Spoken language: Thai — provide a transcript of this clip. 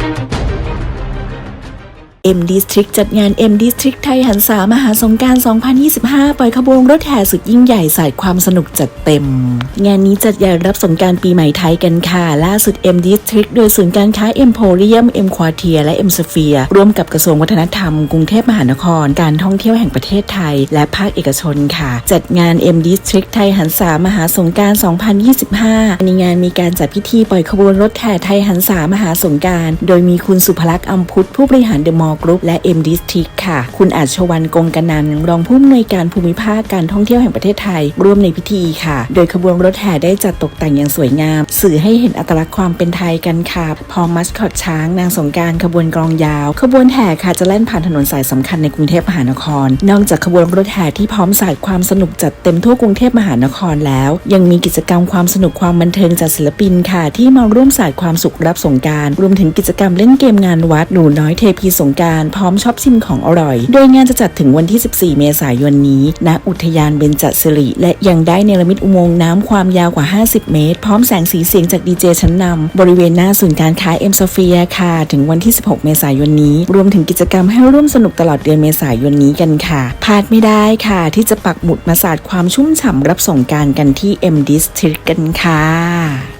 Thank you. M District จัดงาน M District ไทยหันษามหาสงการ 2025 ปล่อยขบวนรถแห่สุดยิ่งใหญ่สายความสนุกจัดเต็ม งานนี้จัดใหญ่รับสงการปีใหม่ไทยกันค่ะ ล่าสุด M District โดยศูนย์การค้า Emporium M Quartier และ M Sphere ร่วมกับกระทรวงวัฒนธรรม กรุงเทพมหานคร การท่องเที่ยวแห่งประเทศไทย และภาคเอกชนค่ะ จัดงาน M District ไทยหันษามหาสงการ 2025 ในงานมีการจัดพิธีปล่อยขบวนรถแห่ไทยหันษามหาสงการ โดยมีคุณสุภลักษณ์อัมพุทธผู้บริหารเดอะมอลกรุ๊ปและ M District ค่ะ คุณอาชวันกงกนันรองผู้อำนวยการภูมิภาคการท่องเที่ยวแห่งประเทศไทย ร่วมในพิธีค่ะ โดยขบวนรถแห่ได้จัดตกแต่งอย่างสวยงาม สื่อให้เห็นอัตลักษณ์ความเป็นไทยกันค่ะพร้อมมัสคอตช้างนางสงการขบวนกลองยาว ขบวนแห่ค่ะจะแล่นผ่านถนนสายสำคัญในกรุงเทพมหานคร นอกจากขบวนรถแห่ที่พร้อมสายความสนุกจัดเต็มทั่วกรุงเทพมหานครแล้ว ยังมีกิจกรรมความสนุกความบันเทิงจากศิลปินค่ะ ที่มาร่วมสายความสุขรับสงการ รวมถึงกิจกรรมเล่นเกมงานวัดหนูน้อยเทพีสงการพร้อมช็อปชิมของอร่อย โดยงานจะจัดถึงวันที่ 14 เมษายนนี้ ณ อุทยานเบญจสิริ และยังได้เนรมิตอุโมงค์น้ำความยาวกว่า 50 เมตร พร้อมแสงสีเสียงจากดีเจชั้นนำบริเวณหน้าศูนย์การค้าเอ็มโซเฟียค่ะ ถึงวันที่ 16 เมษายนนี้ รวมถึงกิจกรรมให้ร่วมสนุกตลอดเดือนเมษายนนี้กันค่ะพลาดไม่ได้ค่ะ ที่จะปักหมุดมาสาดความชุ่มฉ่ำรับส่งการกันที่ M District กันค่ะ